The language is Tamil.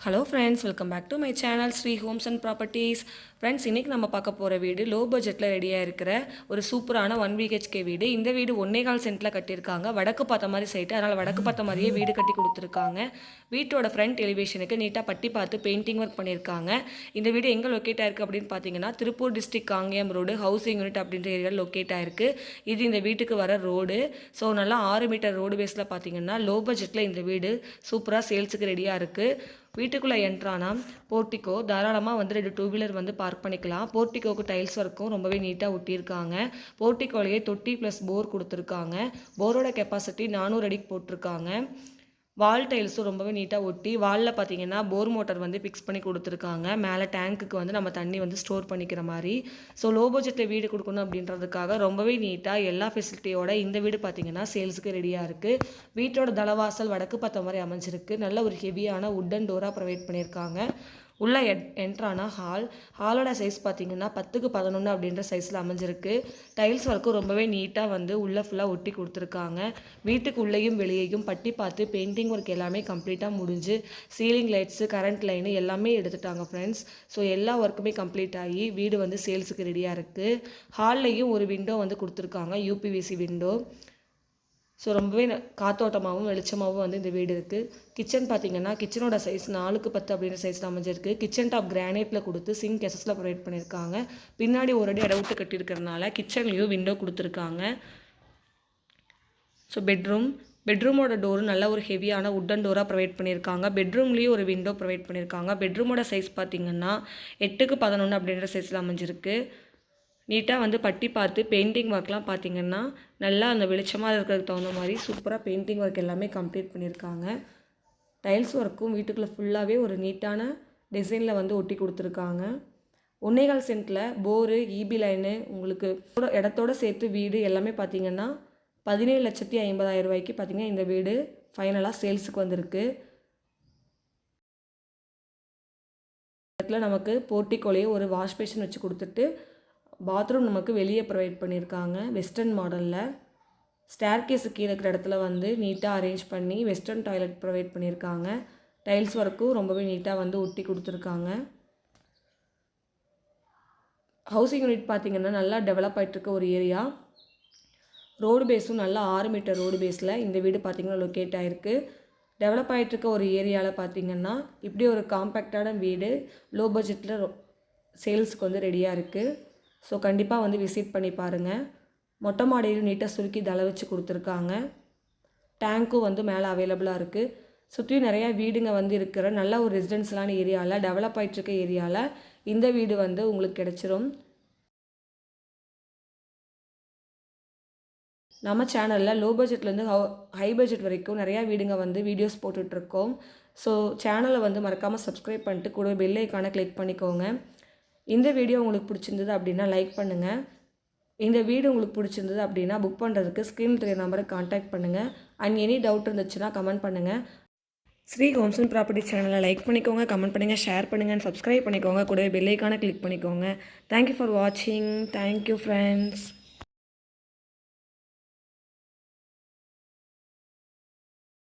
Hello friends welcome back to my channel Sri homes and properties friends இன்றைக்கி நம்ம பார்க்க போகிற வீடு லோ பட்ஜெட்டில் ரெடியாக இருக்கிற ஒரு சூப்பரான ஒன் பிஹெச்கே வீடு. இந்த வீடு ஒன்னே கால் சென்ட்டில் கட்டியிருக்காங்க. வடக்கு பார்த்த மாதிரி சைட்டு அதனால் வடக்கு பார்த்த மாதிரியே வீடு கட்டி கொடுத்துருக்காங்க. வீட்டோட ஃப்ரண்ட் எலிவேஷனுக்கு நீட்டாக பட்டி பார்த்து பெயிண்டிங் ஒர்க் பண்ணியிருக்காங்க. இந்த வீடு எங்கே லொக்கேட் ஆயிருக்கு அப்படின்னு பார்த்தீங்கன்னா Tiruppur district Kangeyam road housing unit அப்படின்ற ஏரியாவில் லொக்கேட் ஆயிருக்கு. இது இந்த வீட்டுக்கு வர ரோடு ஸோ நல்லா ஆறு மீட்டர் ரோடு பேஸில் பார்த்தீங்கன்னா லோ பட்ஜெட்டில் இந்த வீடு சூப்பராக சேல்ஸுக்கு ரெடியாக இருக்குது வீட்டுக்குள்ளே என்ட்ரானா போர்ட்டிக்கோ தாராளமாக வந்து ரெண்டு டூ வீலர் வந்து பார்க் பண்ணிக்கலாம். போர்ட்டிக்கோக்கு டைல்ஸ் ஒர்க்கும் ரொம்பவே நீட்டாக ஒட்டியிருக்காங்க. போர்ட்டிக்கோலையே தொட்டி ப்ளஸ் போர் கொடுத்துருக்காங்க. போரோட கெப்பாசிட்டி நானூறு அடிக்கு போட்டிருக்காங்க. வால் டைல்ஸும் ரொம்பவே நீட்டாக ஒட்டி வாலில் பார்த்தீங்கன்னா போர் மோட்டர் வந்து ஃபிக்ஸ் பண்ணி கொடுத்துருக்காங்க. மேலே டேங்க்குக்கு வந்து நம்ம தண்ணி வந்து ஸ்டோர் பண்ணிக்கிற மாதிரி. ஸோ லோ பட்ஜெட்டில் வீடு கொடுக்கணும் அப்படின்றதுக்காக ரொம்பவே நீட்டாக எல்லா ஃபெசிலிட்டியோட இந்த வீடு பார்த்தீங்கன்னா சேல்ஸுக்கு ரெடியாக இருக்குது வீட்டோட தளவாசல் வடக்கு பார்த்த மாதிரி அமைஞ்சிருக்கு. நல்ல ஒரு ஹெவியான உட்டன் டோராக ப்ரொவைட் பண்ணியிருக்காங்க உள்ளே என் என்ட்ரானா ஹால் ஹாலோட சைஸ் பார்த்தீங்கன்னா பத்துக்கு பதினொன்று அப்படின்ற சைஸில் அமைஞ்சிருக்கு. டைல்ஸ் ஒர்க்கும் ரொம்பவே நீட்டாக வந்து உள்ளே ஃபுல்லாக ஒட்டி கொடுத்துருக்காங்க. வீட்டுக்கு உள்ளேயும் வெளியேயும் பட்டி பார்த்து பெயிண்டிங் ஒர்க் எல்லாமே கம்ப்ளீட்டாக முடிஞ்சு சீலிங் லைட்ஸு கரண்ட் லைனு எல்லாமே எடுத்துட்டாங்க ஃப்ரெண்ட்ஸ் ஸோ எல்லா ஒர்க்குமே கம்ப்ளீட் ஆகி வீடு வந்து சேல்ஸுக்கு ரெடியாக இருக்குது ஹால்லையும் ஒரு விண்டோ வந்து கொடுத்துருக்காங்க யூபிவிசி விண்டோ ஸோ ரொம்பவே காத்தோட்டமாகவும் வெளிச்சமாகவும் வந்து இந்த வீடு இருக்குது கிச்சன் பார்த்தீங்கன்னா கிச்சனோட சைஸ் நாலுக்கு பத்து அப்படின்ற சைஸில் அமைஞ்சிருக்கு. கிச்சன் டாப் கிரானைட்டில் கொடுத்து சிங்க் கெசஸில் ப்ரொவைட் பண்ணியிருக்காங்க பின்னாடி ஒரு அடி அடவுட்டு விட்டு கட்டியிருக்கிறதுனால கிச்சன்லேயும் விண்டோ கொடுத்துருக்காங்க. ஸோ பெட்ரூம் பெட்ரூமோட டோரு நல்ல ஒரு ஹெவியான உட்டன் டோராக ப்ரொவைட் பண்ணியிருக்காங்க. பெட்ரூம்லேயும் ஒரு விண்டோ ப்ரொவைட் பண்ணியிருக்காங்க. பெட்ரூமோட சைஸ் பார்த்தீங்கன்னா எட்டுக்கு பதினொன்று அப்படின்ற சைஸில் அமைஞ்சிருக்கு. நீட்டாக வந்து பட்டி பார்த்து பெயிண்டிங் ஒர்க்லாம் பார்த்திங்கன்னா நல்லா அந்த வெளிச்சமாக இருக்கிறதுக்கு தகுந்த மாதிரி சூப்பராக பெயிண்டிங் ஒர்க் எல்லாமே கம்ப்ளீட் பண்ணியிருக்காங்க. டைல்ஸ் ஒர்க்கும் வீட்டுக்குள்ளே ஃபுல்லாகவே ஒரு நீட்டான டிசைனில் வந்து ஒட்டி கொடுத்துருக்காங்க. ஒன்னேகால் சென்ட்டில் போரு ஈபி லைனு உங்களுக்கு இடத்தோட சேர்த்து வீடு எல்லாமே பார்த்தீங்கன்னா பதினேழு லட்சத்தி ஐம்பதாயிரம் ரூபாய்க்கு பார்த்தீங்கன்னா இந்த வீடு ஃபைனலாக சேல்ஸுக்கு வந்திருக்கு. இடத்துல நமக்கு போர்ட்டிக்கோலையே ஒரு வாஷ் பேஷன் வச்சு கொடுத்துட்டு பாத்ரூம் நமக்கு வெளியே ப்ரொவைட் பண்ணியிருக்காங்க வெஸ்டர்ன் மாடலில் ஸ்டேர் கேஸு கீழே இருக்கிற இடத்துல வந்து நீட்டாக அரேஞ்ச் பண்ணி வெஸ்டர்ன் டாய்லெட் ப்ரொவைட் பண்ணியிருக்காங்க டைல்ஸ் ஒர்க்கும் ரொம்பவே நீட்டாக வந்து ஒட்டி கொடுத்துருக்காங்க. ஹவுசிங் யூனிட் பார்த்திங்கன்னா நல்லா டெவலப் ஆகிட்டுருக்க ஒரு ஏரியா ரோடு பேஸும் நல்லா ஆறு மீட்டர் ரோடு பேஸில் இந்த வீடு பார்த்திங்கன்னா லொக்கேட் ஆகிருக்கு டெவலப் ஆகிட்டுருக்க ஒரு ஏரியாவில் பார்த்தீங்கன்னா இப்படி ஒரு காம்பேக்டான வீடு லோ பட்ஜெட்டில் சேல்ஸ்க்கு வந்து ரெடியாக இருக்குது ஸோ கண்டிப்பாக வந்து விசிட் பண்ணி பாருங்கள் மொட்டை மாடியிலும் நீட்டாக சுருக்கி தலை வச்சு கொடுத்துருக்காங்க. டேங்க்கும் வந்து மேலே அவைலபிளாக இருக்குது சுற்றியும் நிறையா வீடுங்க வந்து இருக்கிற நல்ல ஒரு ரெசிடென்ஸ்லான ஏரியாவில் டெவலப் ஆகிட்டுருக்க ஏரியாவில் இந்த வீடு வந்து உங்களுக்கு கிடச்சிரும். நம்ம சேனலில் லோ பட்ஜெட்லேருந்து ஹை பட்ஜெட் வரைக்கும் நிறையா வீடுங்க வந்து வீடியோஸ் போட்டுட்ருக்கோம் ஸோ சேனலை வந்து மறக்காமல் சப்ஸ்கிரைப் பண்ணிட்டு கூட பெல்லைக்கான கிளிக் பண்ணிக்கோங்க. இந்த வீடியோ உங்களுக்கு பிடிச்சிருந்தது அப்படின்னா லைக் பண்ணுங்கள் இந்த வீடு உங்களுக்கு பிடிச்சிருந்தது அப்படின்னா புக் பண்ணுறதுக்கு ஸ்க்ரீன் தெரிய நம்பருக்கு காண்டாக்ட் பண்ணுங்கள் அண்ட் எனி டவுட் இருந்துச்சுன்னா கமெண்ட் பண்ணுங்கள் ஸ்ரீ ஹோம்ஸ் அண்ட் ப்ராப்பர்ட்டி சேனலை லைக் பண்ணிக்கோங்க கமெண்ட் பண்ணுங்கள் ஷேர் பண்ணுங்கள் சப்ஸ்கிரைப் பண்ணிக்கோங்க. கூடவே பெல்லைக்கான கிளிக் பண்ணிக்கோங்க. தேங்க்யூ ஃபார் வாட்சிங் தேங்க்யூ ஃப்ரெண்ட்ஸ்